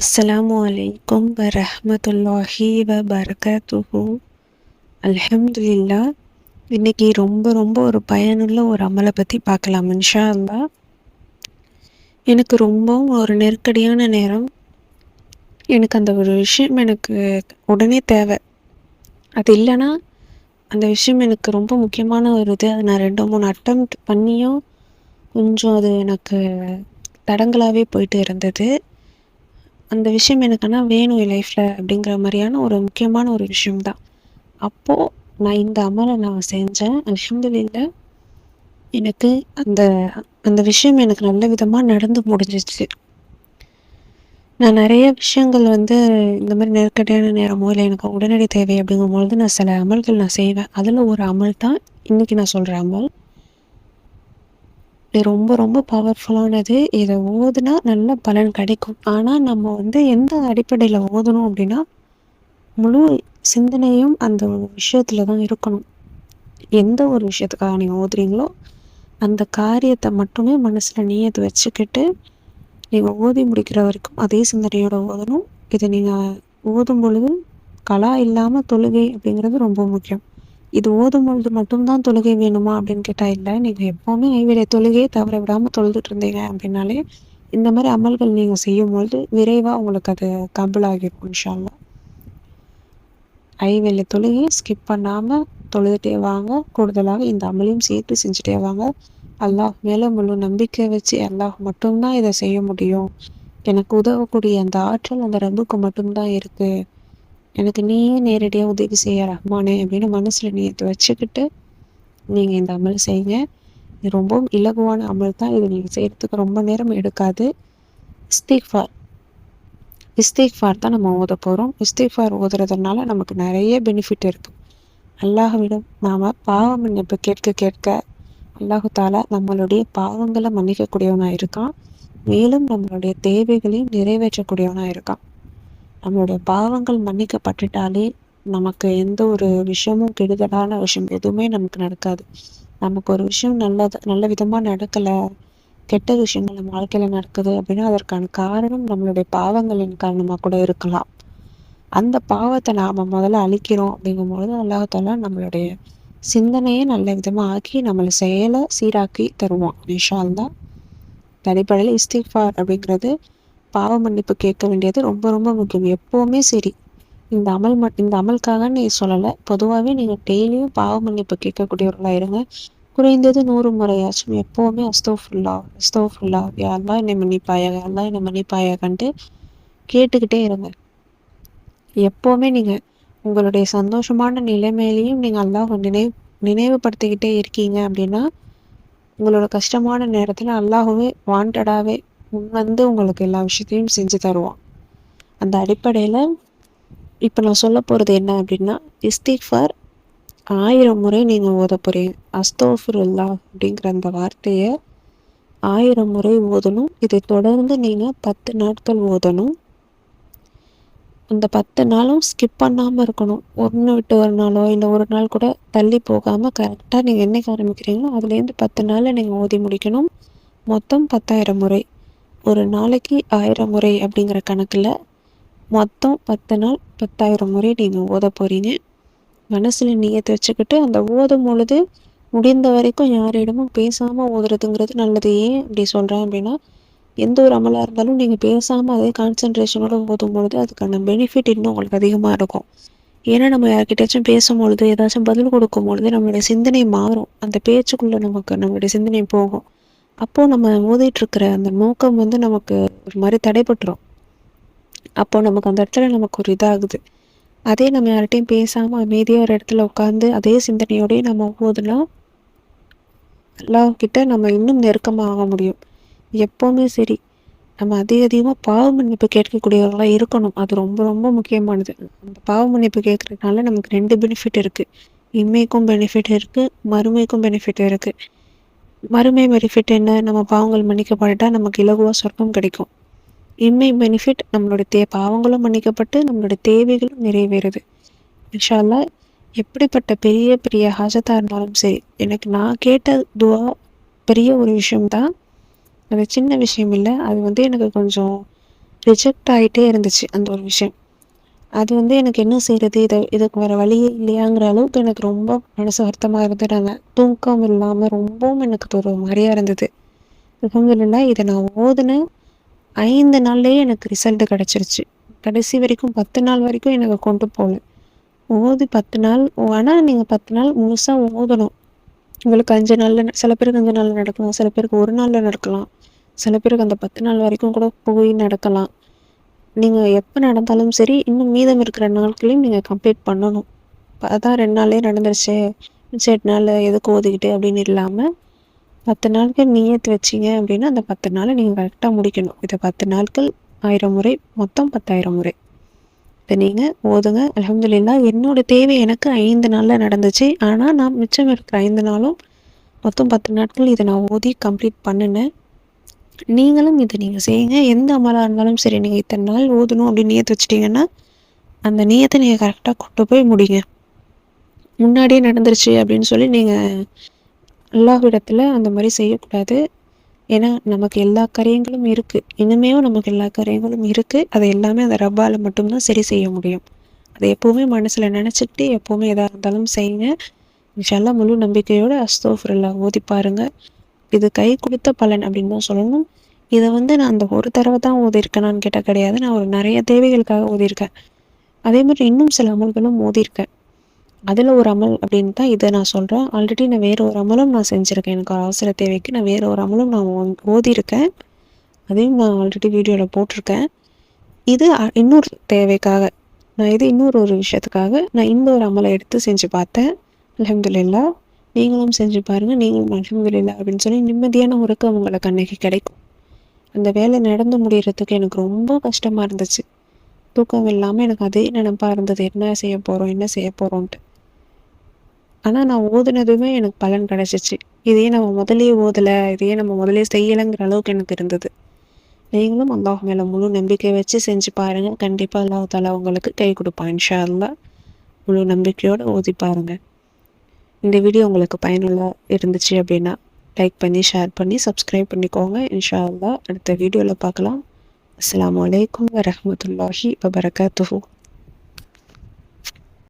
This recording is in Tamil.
அஸ்ஸலாமு அலைக்கும் வரஹ்மத்துல்லாஹி வபரகாத்துஹு அல்ஹம்துலில்லா இன்னைக்கு ரொம்ப ரொம்ப ஒரு பயனுள்ள ஒரு அமலை பற்றி பார்க்கலாம் இன்ஷா அல்லாஹ் எனக்கு ரொம்பவும் ஒரு நெருக்கடியான நேரம். எனக்கு அந்த ஒரு விஷயம் எனக்கு உடனே தேவை. அது இல்லைன்னா அந்த விஷயம் எனக்கு ரொம்ப முக்கியமான ஒரு இது. அது நான் ரெண்டு மூணு அட்டம் பண்ணியும் கொஞ்சம் அது எனக்கு தடங்களாகவே போயிட்டு இருந்தது. அந்த விஷயம் எனக்கு ஆனால் வேணும் என் லைஃப்பில் அப்படிங்கிற மாதிரியான ஒரு முக்கியமான ஒரு விஷயம்தான். அப்போது நான் இந்த அமலை நான் செஞ்சேன். அல்ஹம்துலில்லா எனக்கு அந்த அந்த விஷயம் எனக்கு நல்ல விதமாக நடந்து முடிஞ்சிச்சு. நான் நிறைய விஷயங்கள் வந்து இந்த மாதிரி நெருக்கடியான நேரமோ இல்லை எனக்கு உடனடி தேவை அப்படிங்கும்பொழுது நான் சில அமல்கள் நான் செய்வேன். அதில் ஒரு அமல் தான் இன்றைக்கி நான் சொல்கிற அமல். இது ரொம்ப ரொம்ப பவர்ஃபுல்லானது இதை ஓதுனா நல்ல பலன் கிடைக்கும். ஆனால் நம்ம வந்து எந்த அடிப்படையில் ஓதணும் அப்படின்னா முழு சிந்தனையும் அந்த விஷயத்தில் விஷயத்துல தான் இருக்கணும். எந்த ஒரு விஷயத்துக்காக நீங்கள் ஓதுறீங்களோ அந்த காரியத்தை மட்டுமே மனசில் நீயத்து வச்சுக்கிட்டு நீங்கள் ஓதி முடிக்கிற வரைக்கும் அதே சிந்தனையோட ஓதணும். இதை நீங்கள் ஓதும் பொழுது கலா இல்லாமல் தொழுகை அப்படிங்கிறது ரொம்ப முக்கியம். இது ஓதும் பொழுது மட்டும்தான் தொழுகை வேணுமா அப்படின்னு கேட்டால் இல்லை நீங்கள் எப்போவுமே ஐவேளை தொழுகையை தவற விடாமல் தொழுதுட்டு இருந்தீங்க அப்படின்னாலே இந்த மாதிரி அமல்கள் நீங்கள் செய்யும் பொழுது விரைவாக உங்களுக்கு அது கபுளாகிருக்கும் இன்ஷால்லா ஐவேளை தொழுகையை ஸ்கிப் பண்ணாமல் தொழுதுட்டே வாங்க. கூடுதலாக இந்த அமலையும் சேர்த்து செஞ்சுட்டே வாங்க. அல்லாஹ் மேலே முழு நம்பிக்கை வச்சு அல்லாஹ் மட்டும்தான் இதை செய்ய முடியும். எனக்கு உதவக்கூடிய அந்த ஆற்றல் அந்த ரப்புக்கு மட்டும்தான் இருக்குது எனக்கு நீயே நேரடியாக உதவி செய்ய ரஹ்மானே அப்படின்னு மனசில் நீயத்தை வச்சுக்கிட்டு நீங்கள் இந்த அமல் செய்யுங்க. இது ரொம்பவும் இலகுவான அமல் தான். இது நீங்கள் செய்கிறதுக்கு ரொம்ப நேரம் எடுக்காது. இஸ்திக்ஃபார். இஸ்திக்ஃபார் தான் நம்ம ஓத போகிறோம் இஸ்திக்ஃபார் ஓதுறதுனால நமக்கு நிறைய பெனிஃபிட் இருக்குது அல்லாஹ்விடம் நாம் பாவ மன்னிப்பு கேட்க கேட்க அல்லாஹு தாலா நம்மளுடைய பாவங்களை மன்னிக்கக்கூடியவனாக இருக்கான். மேலும் நம்மளுடைய தேவைகளையும் நிறைவேற்றக்கூடியவனாக இருக்கான். நம்மளுடைய பாவங்கள் மன்னிக்கப்பட்டுட்டாலே நமக்கு எந்த ஒரு விஷயமும் கெடுதலான விஷயம் எதுவுமே நமக்கு நடக்காது. நமக்கு ஒரு விஷயம் நல்லது நல்ல விதமா நடக்கல கெட்ட விஷயங்கள் நம்ம வாழ்க்கையில நடக்குது அப்படின்னா அதற்கான காரணம் நம்மளுடைய பாவங்களின் காரணமா கூட இருக்கலாம். அந்த பாவத்தை நாம முதல்ல அழிக்கிறோம் அப்படிங்கும்பொழுது அல்லாஹால நம்மளுடைய சிந்தனையை நல்ல விதமா ஆக்கி நம்மளை செயலை சீராக்கி தருவான். நிஷால் தான் அடிப்படையில் இஸ்திஃபார் அப்படிங்கிறது பாவ மன்னிப்பு கேட்க வேண்டியது ரொம்ப ரொம்ப முக்கியம். எப்போவுமே சரி. இந்த அமல் மட் இந்த அமலுக்காக நீ சொல்லலை. பொதுவாகவே நீங்கள் டெய்லியும் பாவ மன்னிப்பு கேட்கக்கூடியவர்களாக இருங்க. குறைந்தது நூறு முறையாச்சும் எப்போவுமே அஸ்தோஃபுல்லா அஸ்தோஃபுல்லா. யாரெல்லாம் என்னை மன்னிப்பாயா யாரெல்லாம் என்னை மன்னிப்பாயாகன்ட்டு கேட்டுக்கிட்டே இருங்க. எப்போவுமே நீங்கள் உங்களுடைய சந்தோஷமான நிலைமையிலையும் நீங்கள் அல்லாஹ் நினைவு நினைவுபடுத்திக்கிட்டே இருக்கீங்க அப்படின்னா உங்களோட கஷ்டமான நேரத்தில் அல்லாஹுவே வாண்டடாகவே வந்து உங்களுக்கு எல்லா விஷயத்தையும் செஞ்சு தருவான். அந்த அடிப்படையில் இப்போ நான் சொல்ல போகிறது என்ன அப்படின்னா இஸ்திக்ஃபார் ஆயிரம் முறை நீங்கள் ஓத போகிறீங்க அஸ்தோஃபுருல்லா அப்படிங்கிற அந்த வார்த்தையை ஆயிரம் முறை ஓதணும். இதை தொடர்ந்து நீங்கள் பத்து நாட்கள் ஓதணும். அந்த பத்து நாளும் ஸ்கிப் பண்ணாமல் இருக்கணும். ஒன்று விட்டு ஒரு நாளோ இல்லை ஒரு நாள் கூட தள்ளி போகாமல் கரெக்டாக நீங்கள் என்னைக்கு ஆரம்பிக்கிறீங்களோ அதுலேருந்து பத்து நாளில் நீங்கள் ஓதி முடிக்கணும். மொத்தம் பத்தாயிரம் முறை. ஒரு நாளைக்கு ஆயிரம் முறை அப்படிங்கிற கணக்கில் மொத்தம் பத்து நாள் பத்தாயிரம் முறை நீங்கள் ஓத போகிறீங்க மனசில் நீயத்தை வச்சுக்கிட்டு அந்த ஓதும் பொழுது முடிந்த வரைக்கும் யாரிடமும் பேசாமல் ஓதுறதுங்கிறது நல்லது. ஏன் அப்படி சொல்கிறேன் அப்படின்னா எந்த ஒரு அமலாக இருந்தாலும் நீங்கள் பேசாமல் அதே கான்சன்ட்ரேஷனோட ஓதும் பொழுது அதுக்கான பெனிஃபிட் இன்னும் உங்களுக்கு அதிகமாக இருக்கும். ஏன்னா நம்ம யார்கிட்டயாச்சும் பேசும்பொழுது ஏதாச்சும் பதில் கொடுக்கும் பொழுது நம்மளுடைய சிந்தனை மாறும். அந்த பேச்சுக்குள்ளே நமக்கு நம்மளுடைய சிந்தனை போகும். அப்போது நம்ம ஓதிட்டுருக்கிற அந்த நோக்கம் வந்து நமக்கு ஒரு மாதிரி தடைபட்டுரும். அப்போது நமக்கு அந்த இடத்துல நமக்கு ஒரு இதாகுது. அதே நம்ம யார்கிட்டையும் பேசாமல் அமைதியாக ஒரு இடத்துல உட்காந்து அதே சிந்தனையோடய நம்ம ஓதுனா அல்லாஹ்கிட்ட நம்ம இன்னும் நெருக்கமாக ஆக முடியும். எப்போவுமே சரி நம்ம அதிக அதிகமாக பாவ மன்னிப்பு கேட்கக்கூடியவர்களாக இருக்கணும். அது ரொம்ப ரொம்ப முக்கியமானது. அந்த பாவ மன்னிப்பு கேட்குறதுனால நமக்கு ரெண்டு பெனிஃபிட் இருக்குது இம்மைக்கும் பெனிஃபிட் இருக்குது மறுமைக்கும் பெனிஃபிட் இருக்குது மறுமை பெனிஃபிட் என்ன? நம்ம பாவங்கள் மன்னிக்கப்பட்டால் நமக்கு இலகுவாக சொர்க்கம் கிடைக்கும். இம்மை பெனிஃபிட் நம்மளோட தே பாவங்களும் மன்னிக்கப்பட்டு நம்மளோட தேவைகளும் நிறைவேறுது. இன்ஷால்லா எப்படிப்பட்ட பெரிய பெரிய ஹாஜத்தாக இருந்தாலும் சரி எனக்கு நான் கேட்ட துவா பெரிய ஒரு விஷயம்தான். அது சின்ன விஷயம் இல்லை. அது வந்து எனக்கு கொஞ்சம் ரிஜெக்ட் ஆகிட்டே இருந்துச்சு அந்த ஒரு விஷயம். அது வந்து எனக்கு என்ன செய்கிறது இதை இதுக்கு வேறு வழியே இல்லையாங்கிற அளவுக்கு எனக்கு ரொம்ப மனசு வருத்தமாக இருந்துட்டாங்க தூக்கம் இல்லாமல் ரொம்பவும் எனக்கு ஒரு மாதிரியாக இருந்தது. அலமதுல்லா இதை நான் ஓதுனேன் ஐந்து நாள்லேயே எனக்கு ரிசல்ட்டு கிடச்சிருச்சு. கடைசி வரைக்கும் பத்து நாள் வரைக்கும் எனக்கு கொண்டு போகல. ஓதி பத்து நாள் ஆனால் நீங்கள் பத்து நாள் முழுசாக ஓதணும். உங்களுக்கு அஞ்சு நாளில் சில பேருக்கு அஞ்சு நாளில் நடக்கலாம் சில பேருக்கு ஒரு நாளில் நடக்கலாம். சில பேருக்கு அந்த பத்து நாள் வரைக்கும் கூட போய் நடக்கலாம். நீங்கள் எப்போ நடந்தாலும் சரி இன்னும் மீதம் இருக்கிற நாட்களையும் நீங்கள் கம்ப்ளீட் பண்ணணும். அதான் ரெண்டு நாளே நடந்துருச்சு. மிச்சம் எட்டு நாள் எதுக்கு ஓதிக்கிட்டு அப்படின்னு இல்லாமல் பத்து நாட்கள் நீயத்து வச்சிங்க அப்படின்னா அந்த பத்து நாளை நீங்கள் கரெக்டாக முடிக்கணும். இதை பத்து நாட்கள் ஆயிரம் முறை மொத்தம் பத்தாயிரம் முறை. இதை நீங்கள் ஓதுங்க. அலமதுல்லா என்னோட தேவை எனக்கு ஐந்து நாளில் நடந்துச்சு. ஆனால் நான் மிச்சம் இருக்கிற ஐந்து நாளும் மொத்தம் பத்து நாட்கள் இதை நான் ஓதி கம்ப்ளீட் பண்ணினேன். நீங்களும் இதை நீங்கள் செய்யுங்க. எந்த அமலாக இருந்தாலும் சரி நீங்கள் இத்தனை நாள் ஓதணும் அப்படின்னு நீயத்து வச்சிட்டிங்கன்னா அந்த நீயத்தை நீங்கள் கரெக்டாக கொண்டு போய் முடிங்க. முன்னாடியே நடந்துருச்சு அப்படின்னு சொல்லி நீங்கள் அல்லாஹ்விடத்தில் அந்த மாதிரி செய்யக்கூடாது. ஏன்னா நமக்கு எல்லா காரியங்களும் இருக்குது இனிமேவும் நமக்கு எல்லா காரியங்களும் இருக்குது அதை எல்லாமே அந்த ரப்பால் மட்டும்தான் சரி செய்ய முடியும். அதை எப்போவுமே மனசில் நினச்சிக்கிட்டு எப்போவுமே எதாக இருந்தாலும் செய்யுங்க. இன்ஷால்லா முழு நம்பிக்கையோடு அஸ்தோஃபுல்லா ஓதி பாருங்க. இது கை கொடுத்த பலன் அப்படின்னு தான் சொல்லணும். இதை வந்து நான் அந்த ஒரு தடவை தான் ஓதியிருக்கேனான்னு கேட்டால் கிடையாது. நான் ஒரு நிறைய தேவைகளுக்காக ஓதியிருக்கேன். அதே மாதிரி இன்னும் சில அமல்களும் ஓதியிருக்கேன். அதில் ஒரு அமல் அப்படின்னு தான் இதை நான் சொல்கிறேன் ஆல்ரெடி நான் வேறு ஒரு அமலும் நான் செஞ்சுருக்கேன். எனக்கு ஒரு அவசர தேவைக்கு நான் வேறு ஒரு அமலும் நான் ஓதியிருக்கேன். அதையும் நான் ஆல்ரெடி வீடியோவில் போட்டிருக்கேன். இது இன்னொரு தேவைக்காக நான் இது இன்னொரு ஒரு விஷயத்துக்காக நான் இன்னொரு ஒரு அமலை எடுத்து செஞ்சு பார்த்தேன். அலமதுல்லா நீங்களும் செஞ்சு பாருங்கள் நீங்களும் அலமதுல்லா அப்படின்னு சொல்லி நிம்மதியான உறக்கம் உங்களுக்கு அன்னைக்கு கிடைக்கும். அந்த வேலை நடந்து முடிகிறதுக்கு எனக்கு ரொம்ப கஷ்டமாக இருந்துச்சு. தூக்கம் இல்லாமல் எனக்கு அதே நினப்பாக இருந்தது என்ன செய்ய போகிறோம் என்ன செய்ய போகிறோன்ட்டு ஆனால் நான் ஓதுனதுமே எனக்கு பலன் கிடச்சிச்சு. இதே நம்ம முதலே ஓதலை இதையே நம்ம முதலே செய்யலைங்கிற அளவுக்கு எனக்கு இருந்தது. நீங்களும் அல்லாஹ் மேலே முழு நம்பிக்கை வச்சு செஞ்சு பாருங்கள் கண்டிப்பாக அல்லாஹ் தாலா உங்களுக்கு கை கொடுப்பான் இன்ஷா அல்லா முழு நம்பிக்கையோடு ஓதி பாருங்கள் இந்த வீடியோ உங்களுக்கு பயனுள்ள இருந்துச்சு அப்படின்னா லைக் பண்ணி ஷேர் பண்ணி சப்ஸ்கிரைப் பண்ணிக்கோங்க. இன்ஷா அல்லா அடுத்த வீடியோவில் பார்க்கலாம். அஸ்லாம் வலைக்கம் வரமத்துல்லாஹி வபரகாத்துஹூ.